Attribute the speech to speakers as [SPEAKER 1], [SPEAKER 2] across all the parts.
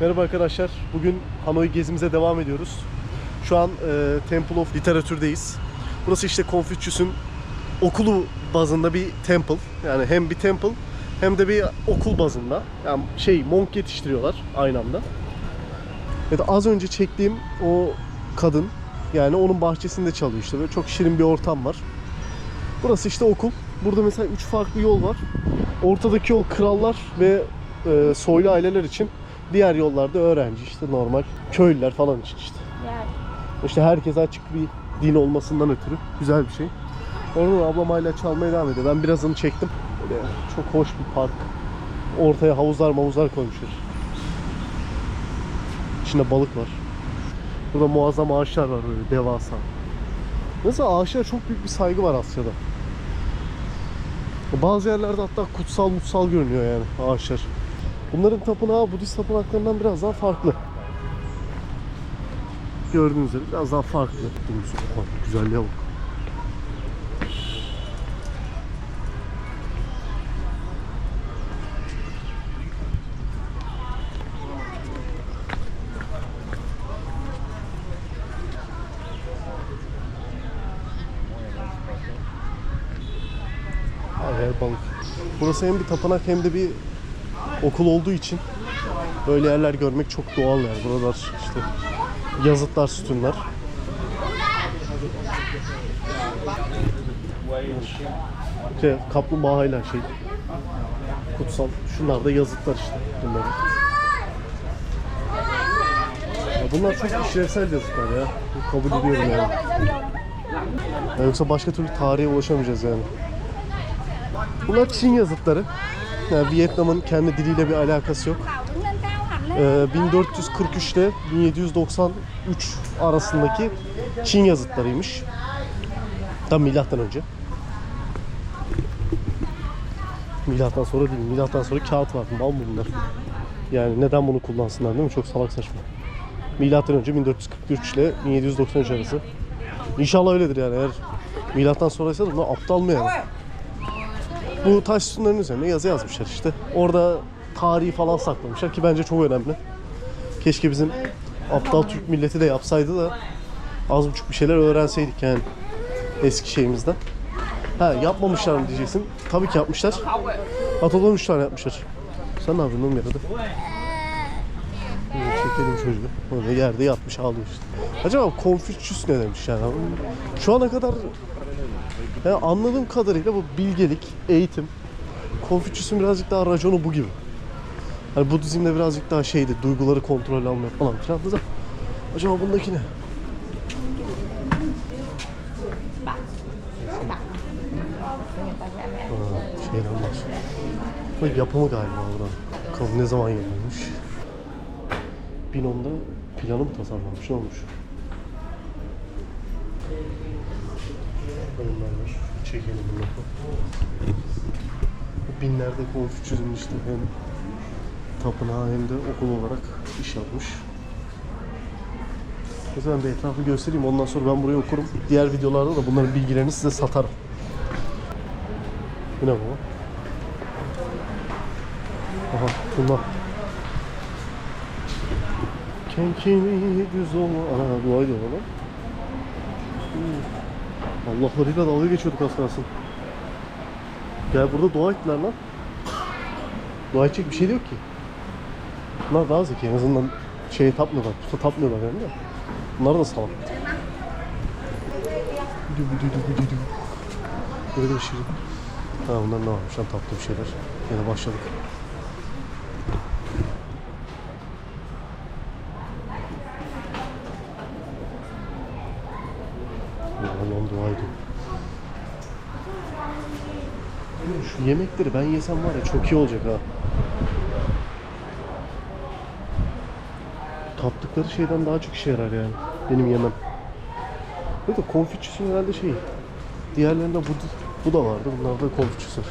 [SPEAKER 1] Merhaba arkadaşlar. Bugün Hanoi gezimize devam ediyoruz. Şu an e, Temple of Literatür'deyiz. Burası işte Confucius'un okulu bazında bir temple. Yani hem bir temple hem de bir okul bazında. Yani şey monk yetiştiriyorlar aynı anda. Evet az önce çektiğim o kadın yani onun bahçesinde çalıyor işte. Böyle çok şirin bir ortam var. Burası işte okul. Burada mesela üç farklı yol var. Ortadaki yol krallar ve e, soylu aileler için. Diğer yollarda öğrenci işte normal köylüler falan için işte.
[SPEAKER 2] Yani
[SPEAKER 1] İşte herkese açık bir din olmasından ötürü güzel bir şey. Oradan ablam hala çalmaya devam ediyor. Ben birazını çektim. Böyle çok hoş bir park. Ortaya havuzlar mavuzlar koymuşlar. İçinde balık var. Burada muazzam ağaçlar var böyle devasa. Mesela ağaçlara çok büyük bir saygı var Asya'da. Bazı yerlerde hatta kutsal mutsal görünüyor yani ağaçlar. Bunların tapınağı Budist tapınaklarından biraz daha farklı. Gördüğünüz üzere biraz daha farklı. Dümdüz bak, güzelliğe bak. Her balık. Burası hem bir tapınak hem de bir okul olduğu için böyle yerler görmek çok doğal yani. Buralar işte yazıtlar, sütunlar. İşte kaplumbağayla şey kutsal. Şunlar da yazıtlar işte bunlar. Ya bunlar çok işlevsel yazıtlar ya. Kabul ediyorum yani. Ya yoksa başka türlü tarihe ulaşamayacağız yani. Bunlar Çin yazıtları. Yani Vietnam'ın kendi diliyle bir alakası yok. Ee, 1443 ile 1793 arasındaki Çin yazıtlarıymış. Tam milattan önce. Milattan sonra değil, milattan sonra kağıt vardı. Mal mı bunlar? Yani neden bunu kullansınlar değil mi? Çok salak saçma. Milattan önce 1443 ile 1793 arası. İnşallah öyledir yani eğer milattan sonraysa da aptal mı yani? Bu taş sütunların üzerine yazı yazmışlar işte. Orada tarihi falan saklamışlar ki bence çok önemli. Keşke bizim aptal Türk milleti de yapsaydı da az buçuk bir şeyler öğrenseydik yani eski şeyimizden. Ha yapmamışlar mı diyeceksin. Tabii ki yapmışlar. Atadan 3 tane yapmışlar. Sen ne yapıyorsun oğlum? Böyle çekelim çocuğu. Böyle yerde yatmış ağlıyor işte. Acaba Confucius ne demiş yani? Şu ana kadar yani anladığım kadarıyla bu bilgelik, eğitim. Confucius'un birazcık daha raconu bu gibi. Hani Budizm'de birazcık daha şeydi, duyguları kontrol almaya falan filan da. Acaba bundaki ne? Şeyden bahsediyor. Bu yapımı galiba buranın. Bakalım ne zaman yapılmış. 1010'da planı mı tasarlanmış, ne olmuş? Çekelim bunları. Bu binlerde Konfüçyüs'ün işte hem tapınağı hem de okul olarak iş yapmış. O zaman bir etrafı göstereyim. Ondan sonra ben burayı okurum. Diğer videolarda da bunların bilgilerini size satarım. Bu ne baba? Aha bunlar. Kenkini düz olma. Ana duaydı o lan. Allahlarıyla dalga geçiyorduk az kalsın. Gel burada dua ettiler lan. Dua edecek bir şey de yok ki. Bunlar daha zeki en azından şeye tapmıyorlar, puta tapmıyorlar yani de. Bunlar da salak. Böyle de şirin. Ha bunlar ne varmış lan tatlı bir şeyler. Yine başladık. Allah'ım dua ediyorum. Şu yemekleri ben yesem var ya çok iyi olacak ha. Tattıkları şeyden daha çok işe yarar yani. Benim yemem. Bu da Confucius'un herhalde şey. Diğerlerinde bu, bu da vardı. Bunlar da Confucius'un.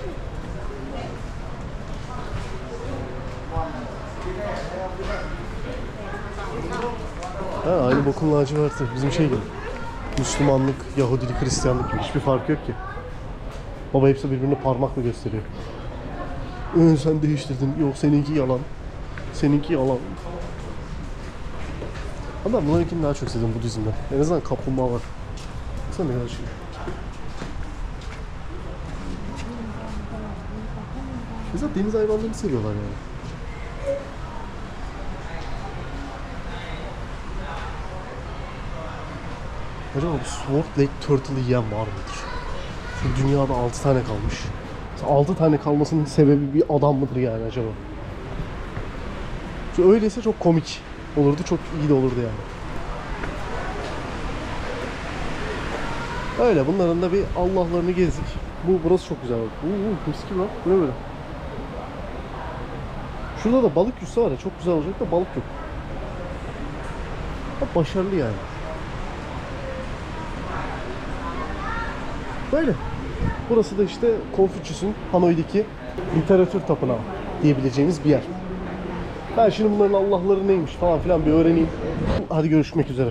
[SPEAKER 1] Ha, aynı bokun laciverti. Bizim şey gibi. Müslümanlık, Yahudilik, Hristiyanlık gibi hiçbir fark yok ki. Baba hepsi birbirini parmakla gösteriyor. Ee, sen değiştirdin. Yok seninki yalan. Seninki yalan. Ama bunlarınkini daha çok sevdim Budizm'den. En azından kaplumbağa var. Baksana ne kadar şey. Mesela deniz hayvanlarını seviyorlar yani. Acaba bu Sword Lake Turtle'ı yiyen var mıdır? Şu dünyada 6 tane kalmış. 6 tane kalmasının sebebi bir adam mıdır yani acaba? Şu öyleyse çok komik olurdu, çok iyi de olurdu yani. Öyle bunların da bir Allah'larını gezdik. Bu burası çok güzel. Uuu mis gibi lan. Bu ne böyle? Şurada da balık yüzse var ya çok güzel olacak da balık yok. Başarılı yani. Böyle. Burası da işte Konfüçyüs'ün Hanoi'deki literatür tapınağı diyebileceğimiz bir yer. Ben şimdi bunların Allah'ları neymiş falan filan bir öğreneyim. Hadi görüşmek üzere.